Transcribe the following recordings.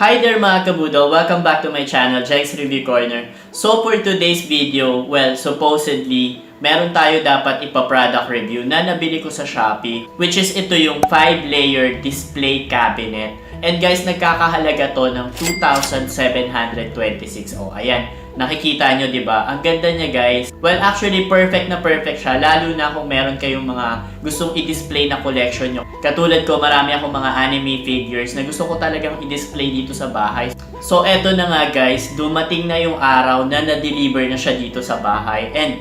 Hi there mga kabudo! Welcome back to my channel, Jack's Review Corner. So for today's video, well, supposedly, meron tayo dapat ipa-product review na nabili ko sa Shopee, which is ito yung 5-layer display cabinet. And guys, nagkakahalaga to ng 2,726. Oh, ayan. Nakikita nyo, di ba? Ang ganda niya, guys. Well, actually, perfect na perfect siya. Lalo na kung meron kayong mga gustong i-display na collection nyo. Katulad ko, marami akong mga anime figures na gusto ko talagang i-display dito sa bahay. So, eto na nga, guys. Dumating na yung araw na na-deliver na siya dito sa bahay. And,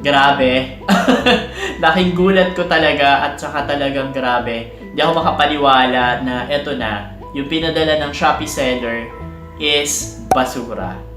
grabe. Laking gulat ko talaga at saka talagang grabe. Hindi ako makapaniwala na eto na, yung pinadala ng Shopee seller is basura.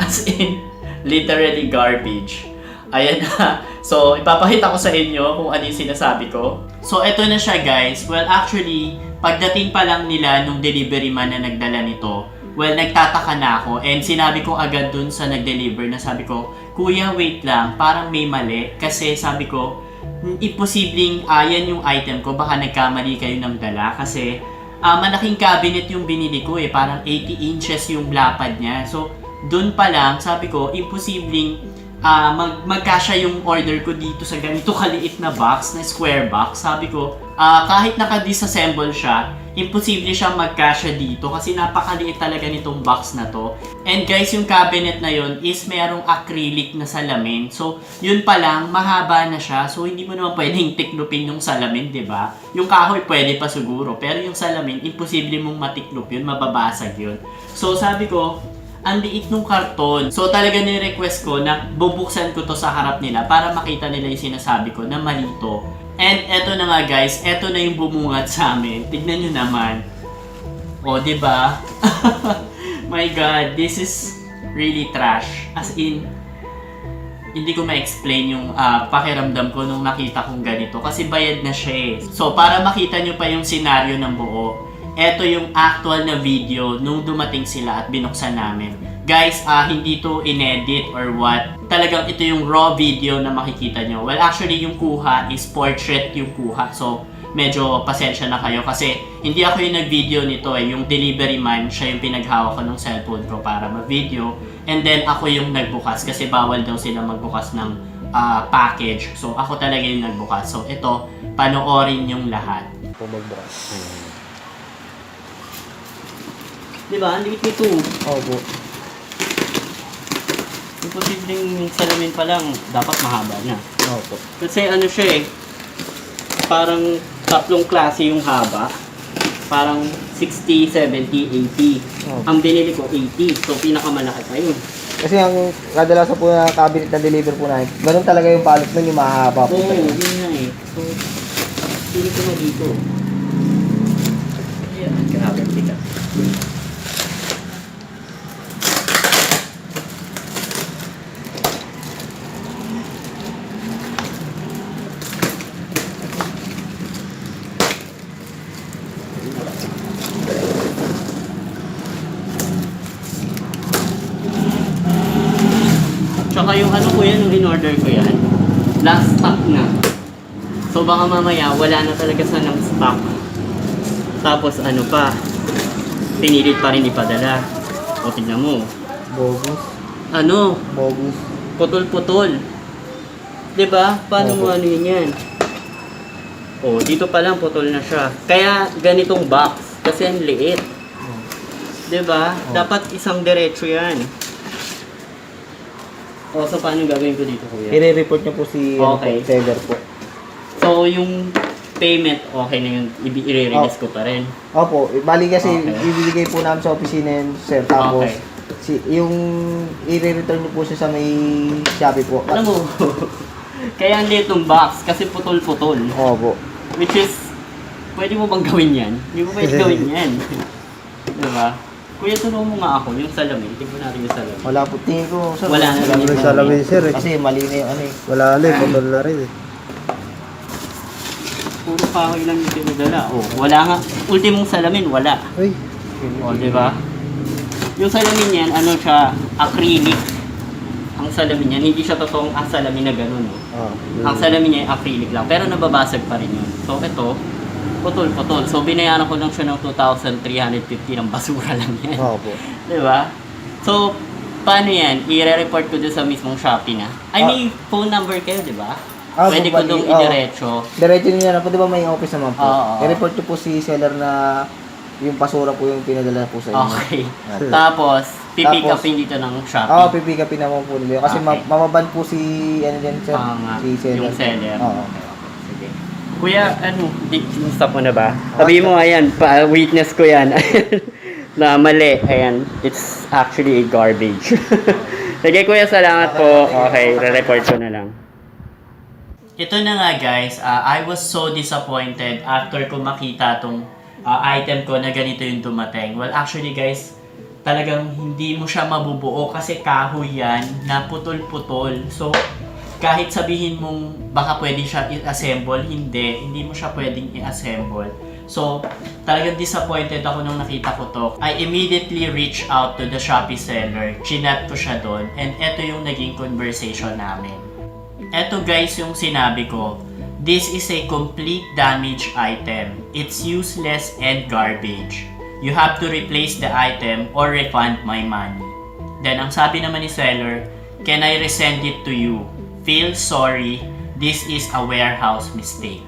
As in, literally garbage. Ayan na. So, ipapakita ko sa inyo kung ano yung sinasabi ko. So, eto na siya guys. Well, actually, pagdating pa lang nila nung delivery man na nagdala nito, well, nagtataka na ako. And sinabi ko agad dun sa nag-deliver na sabi ko, Kuya, wait lang. Parang may mali. Kasi sabi ko, "Hmm, imposibleng ah, yan yung item ko. Baka nagkamali kayo ng dala. Kasi ah, malaking cabinet yung binili ko eh. Parang 80 inches yung lapad niya. So, doon pa lang, sabi ko, imposibleng ah, mag magkasya yung order ko dito sa ganito kaliit na box, na square box. Sabi ko, ah, kahit naka-disassemble siya, imposible siya magkasya dito kasi napakaliit talaga nitong box na to. And guys, yung cabinet na yon is merong acrylic na salamin. So, yun pa lang, mahaba na siya. So, hindi mo naman pwedeng tiklupin yung salamin, di ba? Yung kahoy pwede pa siguro. Pero yung salamin, imposible mong matiklop yun, mababasag yun. So, sabi ko, ang liit nung karton. So talaga ni-request ko na bubuksan ko to sa harap nila para makita nila yung sinasabi ko na malito. And eto na nga guys, eto na yung bumungat sa amin. Tignan nyo naman. O, di ba? My God, this is really trash. As in, hindi ko ma-explain yung ah, pakiramdam ko nung nakita kong ganito kasi bayad na siya eh. So, para makita nyo pa yung senaryo ng buo, eto yung actual na video nung dumating sila at binuksan namin. Guys, ah hindi to inedit or what. Talagang ito yung raw video na makikita nyo. Well, actually yung kuha is portrait yung kuha. So, medyo pasensya na kayo kasi hindi ako yung nag-video nito eh. Yung delivery man, siya yung pinaghawak ko ng cellphone ko para mag-video. And then ako yung nagbukas kasi bawal daw sila magbukas ng ah, package. So, ako talaga yung nagbukas. So, ito, panoorin yung lahat. po magbukas. Di ba? Ang liit nito. Opo. Imposibleng salamin pa lang, dapat mahaba na. Opo. Kasi ano siya eh, parang tatlong klase yung haba. Parang 60, 70, 80. Opo. Ang binili ko 80, so pinakamalaki pa yun. Kasi ang kadalasan po na cabinet na deliver po namin, ganun talaga yung palot nun, yung mahaba po. Oo, talaga. yun nga eh. So, pili ko na dito. Ayan, grabe ang yung in-order ko yan, last stock na. So baka mamaya wala na talaga sa ng stock. Tapos ano pa, pinilit pa rin ipadala. O tignan mo, Bogus. ano, Bogus. putol-putol. ba? Paano mo Opo. ano yun yan? Oh, dito pa lang putol na siya. Kaya ganitong box kasi ang liit. 'Di ba? Oh. Dapat isang diretso 'yan. Oh, so paano gagawin ko dito, kuya? I-report niyo po si ano Okay. po, seller po. So, yung payment, okay na yun. I- I-release ko pa rin. Opo, bali kasi Okay. ibibigay po namin sa opisina yun, sir. Tapos, Okay. si, yung i-return niyo po siya sa may Shopee po. Alam mo, kaya ang liit ng box kasi putol-putol. Opo. Which is, pwede mo bang gawin yan? Hindi mo pwede gawin yan. diba? Kuya, tulungan mo nga ako, yung salamin. Tignan natin yung salamin. Wala po. Tingin ko, sir. Wala na rin yung na salamin sir eh. Kasi mali na yung ano eh. Wala na eh, putol na rin eh. Puro kahoy lang yung tinadala. Oh, wala nga. Ultimong salamin, wala. Ay, O, di ba? Yung salamin yan, ano siya, acrylic. Ang salamin yan, hindi siya totoong ah, salamin na ganun. Oh. ah, Ang salamin niya ay acrylic lang, pero nababasag pa rin yun. So, ito, putol-putol. So, binayaran ko lang siya ng 2,350 ng basura lang yan. Oo po. Di ba? So, paano yan? I-report ko doon sa mismong Shopee na. Ay, Ah. may phone number kayo, di ba? Ah, Pwede ko doon oo. idiretso. Diretso niyo na po, di ba may office naman po? Oo, oo. I-report niyo po si seller na yung basura po yung pinadala po sa inyo. Okay. Tapos, pipick upin dito ng Shopee. Oo, pipick upin naman po nila. Kasi Okay. ma- mababan po si, ano dyan, sir? Nga. si seller. Yung seller. Oo. Sige. Kuya, ano, di, stop mo na ba? Sabi mo, ayan, pa, witness ko yan. na mali, ayan, it's actually a garbage. Sige kuya, salamat po. Okay, re-report ko na lang. Ito na nga guys, ah, I was so disappointed after ko makita tong ah, item ko na ganito yung dumating. Well, actually guys, talagang hindi mo siya mabubuo kasi kahoy yan na putol-putol. So, kahit sabihin mong baka pwede siya i-assemble, hindi. Hindi mo siya pwedeng i-assemble. So, talagang disappointed ako nung nakita ko to. I immediately reached out to the Shopee seller. Chinat ko siya doon. And eto yung naging conversation namin. Eto guys yung sinabi ko. This is a complete damage item. It's useless and garbage. You have to replace the item or refund my money. Then ang sabi naman ni seller, can I resend it to you? Feel sorry, this is a warehouse mistake.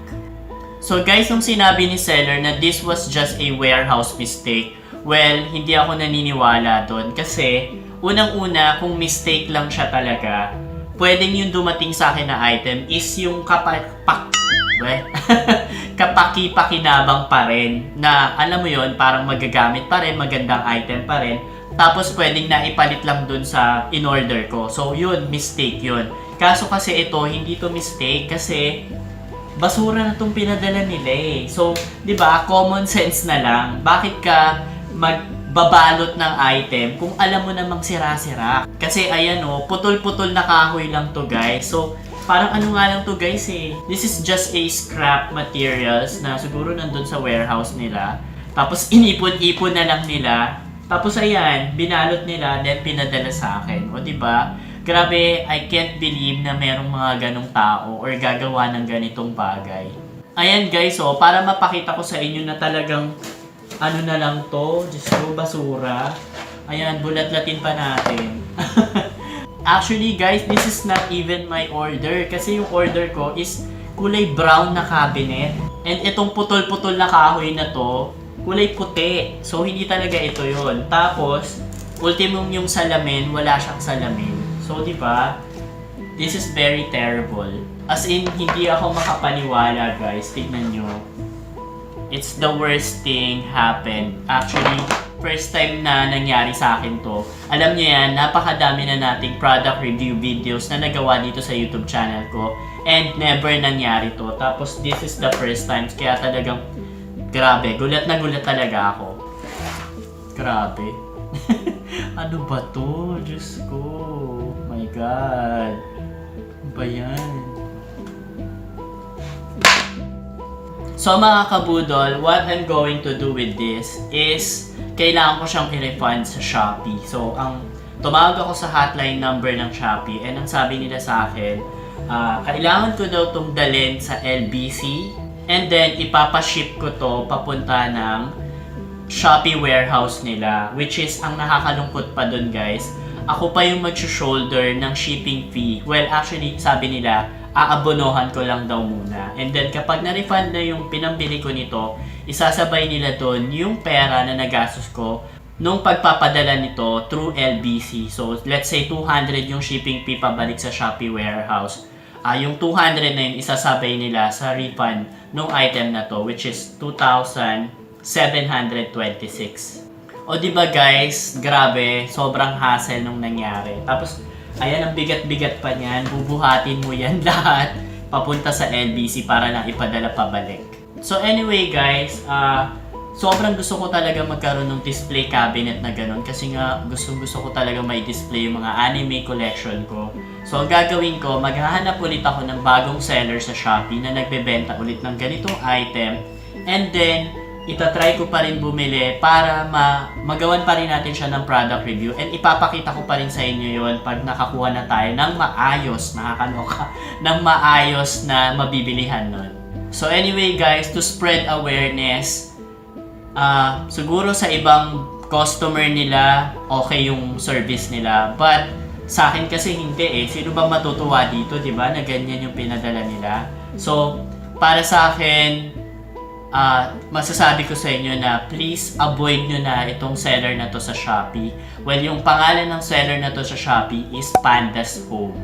So guys, yung sinabi ni seller na this was just a warehouse mistake, well, hindi ako naniniwala doon kasi unang-una kung mistake lang siya talaga, pwedeng yung dumating sa akin na item is yung kapak pak Well, kapaki-pakinabang pa rin na alam mo yon parang magagamit pa rin, magandang item pa rin. Tapos pwedeng naipalit lang dun sa in-order ko. So yun, mistake yun. Kaso kasi ito, hindi to mistake kasi basura na tong pinadala nila eh. So, 'di ba, common sense na lang. Bakit ka magbabalot ng item kung alam mo namang sira-sira? Kasi ayan oh, putol-putol na kahoy lang to, guys. So, parang ano nga lang to, guys eh. This is just a scrap materials na siguro nandun sa warehouse nila. Tapos inipon-ipon na lang nila. Tapos ayan, binalot nila then pinadala sa akin. O 'di ba? Grabe, I can't believe na merong mga ganong tao or gagawa ng ganitong bagay. Ayan guys, oh, para mapakita ko sa inyo na talagang ano na lang to, Diyos ko, basura. Ayan, bulat-latin pa natin. Actually guys, this is not even my order kasi yung order ko is kulay brown na cabinet. And itong putol-putol na kahoy na to, kulay puti. So hindi talaga ito yon. Tapos, ultimum yung salamin, wala siyang salamin. So, di ba? This is very terrible. As in, hindi ako makapaniwala, guys. Tignan nyo. It's the worst thing happened. Actually, first time na nangyari sa akin to. Alam niyo yan, napakadami na nating product review videos na nagawa dito sa YouTube channel ko. And never nangyari to. Tapos, this is the first time. Kaya talagang, grabe, gulat na gulat talaga ako. Grabe. ano ba to? Diyos ko. God. Ba yan? So mga kabudol, what I'm going to do with this is kailangan ko siyang i-refund sa Shopee. So ang tumawag ako sa hotline number ng Shopee and ang sabi nila sa akin, ah, kailangan ko daw itong dalhin sa LBC and then ipapaship ko to papunta ng Shopee warehouse nila which is ang nakakalungkot pa dun guys ako pa yung mag-shoulder ng shipping fee. Well actually sabi nila aabonohan ko lang daw muna. And then kapag na-refund na yung pinambili ko nito isasabay nila doon yung pera na nagastos ko nung pagpapadala nito through LBC so let's say 200 yung shipping fee pabalik sa Shopee warehouse. Ah yung 200 na yun isasabay nila sa refund nung item na to which is 2,000 726. O di ba guys, grabe, sobrang hassle nung nangyari. Tapos, ayan ang bigat-bigat pa niyan, bubuhatin mo yan lahat papunta sa LBC para na ipadala pabalik. So anyway guys, ah sobrang gusto ko talaga magkaroon ng display cabinet na ganun kasi nga gusto gusto ko talaga may display yung mga anime collection ko. So ang gagawin ko, maghahanap ulit ako ng bagong seller sa Shopee na nagbebenta ulit ng ganitong item and then itatry ko pa rin bumili para ma magawan pa rin natin siya ng product review and ipapakita ko pa rin sa inyo yon pag nakakuha na tayo ng maayos, nakakaloka, ng maayos na mabibilihan nun. So anyway guys, to spread awareness, ah siguro sa ibang customer nila, okay yung service nila. But sa akin kasi hindi eh. Sino ba matutuwa dito, di ba? Na ganyan yung pinadala nila. So, para sa akin, ah masasabi ko sa inyo na please avoid nyo na itong seller na to sa Shopee. Well, yung pangalan ng seller na to sa Shopee is Pandas Home.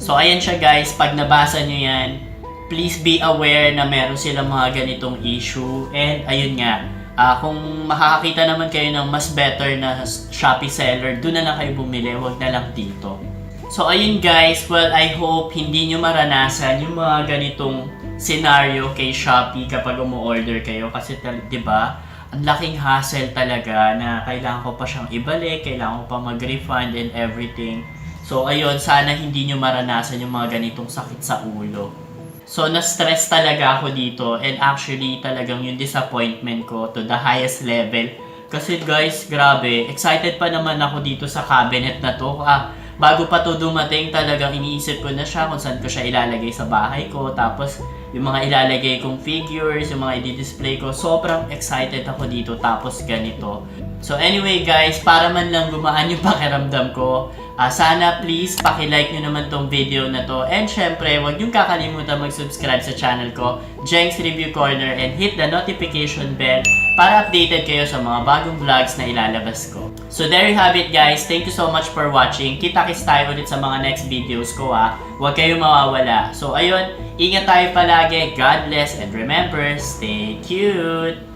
So, ayan siya guys. Pag nabasa nyo yan, please be aware na meron silang mga ganitong issue. And ayun nga, ah, kung makakakita naman kayo ng mas better na Shopee seller, doon na lang kayo bumili. Huwag na lang dito. So ayun guys, well I hope hindi nyo maranasan yung mga ganitong scenario kay Shopee kapag umu-order kayo. Kasi di ba ang laking hassle talaga na kailangan ko pa siyang ibalik, kailangan ko pa mag-refund and everything. So ayun, sana hindi nyo maranasan yung mga ganitong sakit sa ulo. So, na-stress talaga ako dito and actually talagang yung disappointment ko to the highest level. Kasi guys, grabe, excited pa naman ako dito sa cabinet na to. Ah, bago pa to dumating, talagang iniisip ko na siya kung saan ko siya ilalagay sa bahay ko. Tapos, yung mga ilalagay kong figures, yung mga i-display ko, sobrang excited ako dito. Tapos, ganito. So anyway guys, para man lang gumaan yung pakiramdam ko, ah, sana please paki-like nyo naman tong video na to. And syempre, huwag nyo kakalimutan mag-subscribe sa channel ko, Jenks Review Corner, and hit the notification bell para updated kayo sa mga bagong vlogs na ilalabas ko. So there you have it guys. Thank you so much for watching. Kita-kits tayo ulit sa mga next videos ko ah. Huwag kayong mawawala. So ayun, ingat tayo palagi. God bless and remember, stay cute!